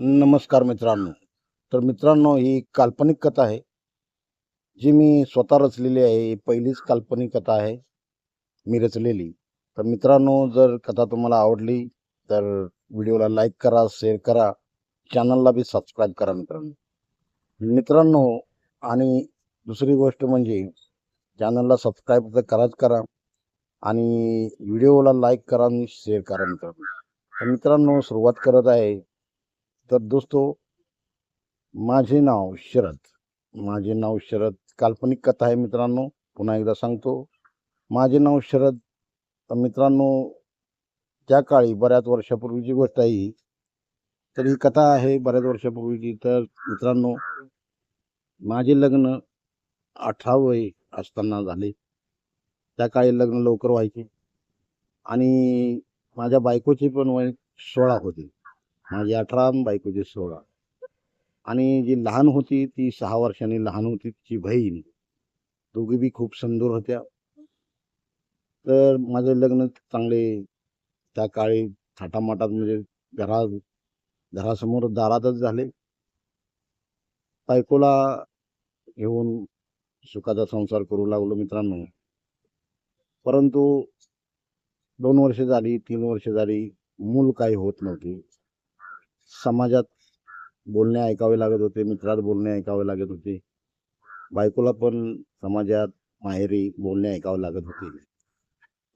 नमस्कार मित्रांनो. तर मित्रांनो ही काल्पनिक कथा आहे. जी मी स्वतः रचलेली आहे. ही पहिलीच काल्पनिक कथा आहे. मी रचलेली. तर मित्रांनो जर कथा तुम्हाला आवडली तर व्हिडिओला लाईक करा शेअर करा. चॅनलला बी सबस्क्राईब करा मित्रांनो. मित्रांनो आणि दुसरी गोष्ट म्हणजे चॅनलला सबस्क्राईब तर कराच करा आणि व्हिडिओला लाईक करा आणि शेअर करा मित्रांनो. मित्रांनो सुरुवात करत आहे. तर दोस्तो माझे नाव शरद. माझे नाव शरद काल्पनिक कथा आहे मित्रांनो पुन्हा एकदा सांगतो. माझे नाव शरद. मित्रांनो त्या काळी बऱ्याच वर्षापूर्वीची गोष्ट आहे ही. तर ही कथा आहे बऱ्याच वर्षापूर्वीची. तर मित्रांनो माझे लग्न अठरा वय असताना झाले. त्या काळी लग्न लवकर व्हायचे. आणि माझ्या बायकोची पण वय सोळा होती. माझी अठरा आणि बायकोची सोळा. आणि जी लहान होती ती सहा वर्षांनी लहान होती तिची बहीण. दोघी बी खूप सुंदर होत्या. तर माझं लग्न चांगले त्या काळी थाटामाटात म्हणजे घरा घरासमोर दारातच झाले. बायकोला घेऊन सुखाचा संसार करू लागलो मित्रांनो. परंतु दोन वर्ष झाली तीन वर्ष झाली मूल काही होत नव्हती. समाजात बोलणे ऐकावे लागत होते मित्रात बोलणे ऐकावे लागत होते. बायकोला पण समाजात माहेरी बोलणे ऐकावे लागत होते.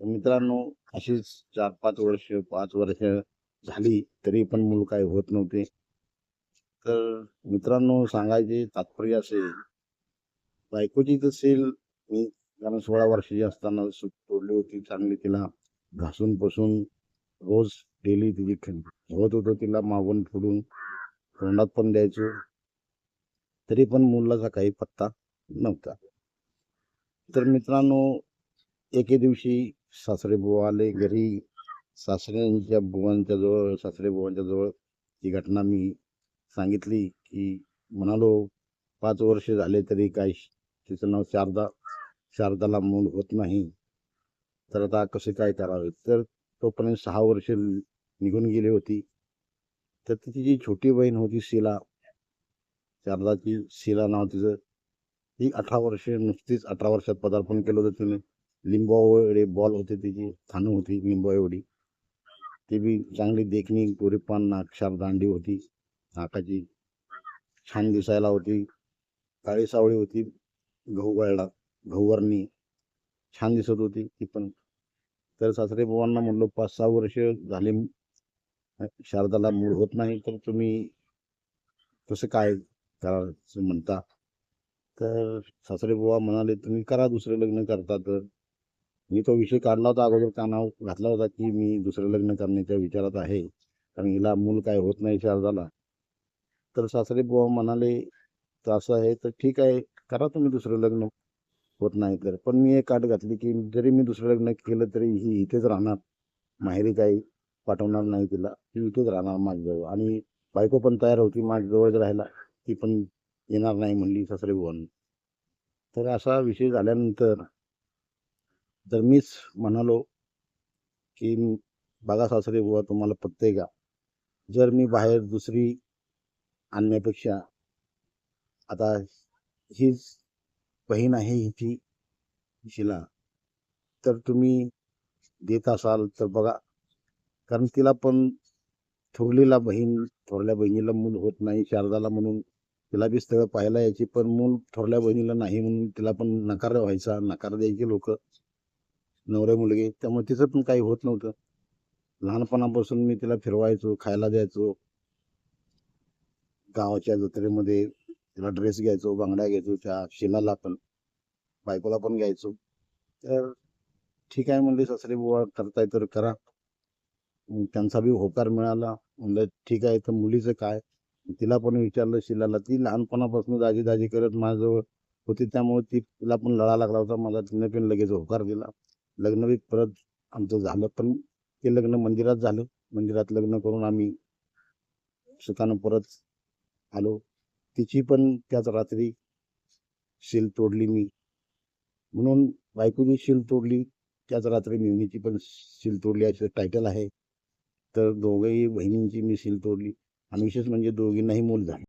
तर मित्रांनो अशीच चार पाच वर्ष पाच वर्ष झाली तरी पण मूल काही होत नव्हते. तर मित्रांनो सांगायचे तात्पर्य असे बायकोची तसेल मी कारण सोळा वर्षाची असताना सुख तोडली होती चांगली तिला घासून पसून रोज डेली तिची होत होतं तिला मागून फोडून तोंडात पण द्यायचो. तरी पण मुलाचा काही पत्ता नव्हता. तर मित्रांनो एके दिवशी सासरे बुवा आले घरी. सासऱ्यांच्या बुवांच्या जवळ सासरे बुवांच्या जवळ ही घटना मी सांगितली की म्हणालो पाच वर्ष झाले तरी काय तिचं नाव शारदा शारदाला मूल होत नाही. तर आता कसे काय करावे? तर तोपर्यंत सहा वर्ष निघून गेली होती. तर तिची जी छोटी बहीण होती शिला शारदाची शिला नाव तिचं ती अठरा वर्ष नुसतीच अठरा वर्षात पदार्पण केलं होतं तिने. लिंबावळे बॉल होते तिची थानं होती लिंबा एवढी ती बी चांगली देखणी गोरीपान नाक्षार दांडी होती. नाकाची छान दिसायला होती. काळी सावळी होती गहू गळला गहूवरणी छान दिसत होती ती पण. तर सासरे बाबांना म्हणलो पाच सहा वर्ष झाले शारदाला मूळ होत नाही तर तुम्ही कसं काय करायचं म्हणता? तर सासरे बुवा म्हणाले तुम्ही करा दुसरं लग्न करता. तर मी तो विषय काढला होता अगोदर कानावर घातला होता की मी दुसरं लग्न करण्याच्या विचारात आहे कारण हिला मूल काय होत नाही शारदाला. तर सासरे बुवा म्हणाले तर असं आहे तर ठीक आहे करा तुम्ही दुसरं लग्न. होत नाही तर. पण मी एक काट घातली की जरी मी दुसरं लग्न केलं तरी ही इथेच राहणार. माहेरी काही पाठवणार नाही तिला. ती इथेच राहणार माझ्याजवळ. आणि बायको पण तयार होती माझ्याजवळच राहायला ती पण येणार नाही म्हणली सासरे भुवन तर असा विषय झाल्यानंतर तर मीच म्हणालो की बघा सासरे बुवा तुम्हाला पटतंय का? जर मी बाहेर दुसरी आणण्यापेक्षा आता हीच बहीण आहे हिची हिशीला तर तुम्ही देत असाल तर बघा कारण तिला पण थोरलीला बहीण थोरल्या बहिणीला मूल होत नाही शारदाला म्हणून तिला बी स्थळ पाहायला यायची पण मूल थोरल्या बहिणीला नाही म्हणून तिला पण नकार व्हायचा नकार द्यायचे लोक. नवरे मुलगे त्यामुळे तिचं पण काही होत नव्हतं. लहानपणापासून मी तिला फिरवायचो खायला द्यायचो. गावाच्या जत्रेमध्ये तिला ड्रेस घ्यायचो बांगड्या घ्यायचो त्या शिलाला पण बायकोला पण घ्यायचो. तर ठीक आहे म्हणले सासरी बुवा करताय तर करा. त्यांचा बी होकार मिळाला. म्हणलं ठीक आहे तर मुलीचं काय? तिला पण विचारलं शिलाला. ती लहानपणापासून दाजी दाजी करत माझ्याजवळ होती. त्यामुळे ती तिला पण लढा लागला होता. मला तिने पण लगेच होकार दिला. लग्न बी परत आमचं झालं. पण ते लग्न मंदिरात झालं. मंदिरात लग्न करून आम्ही सुखानं परत आलो. तिची पण त्याच रात्री शील तोडली मी. म्हणून बायकोची शील तोडली. त्याच रात्री मिवणीची पण शील तोडली. असं टायटल आहे. तर दोघंही बहिणींची मी शील तोडली आणि विशेष म्हणजे दोघींनाही मूल झालं.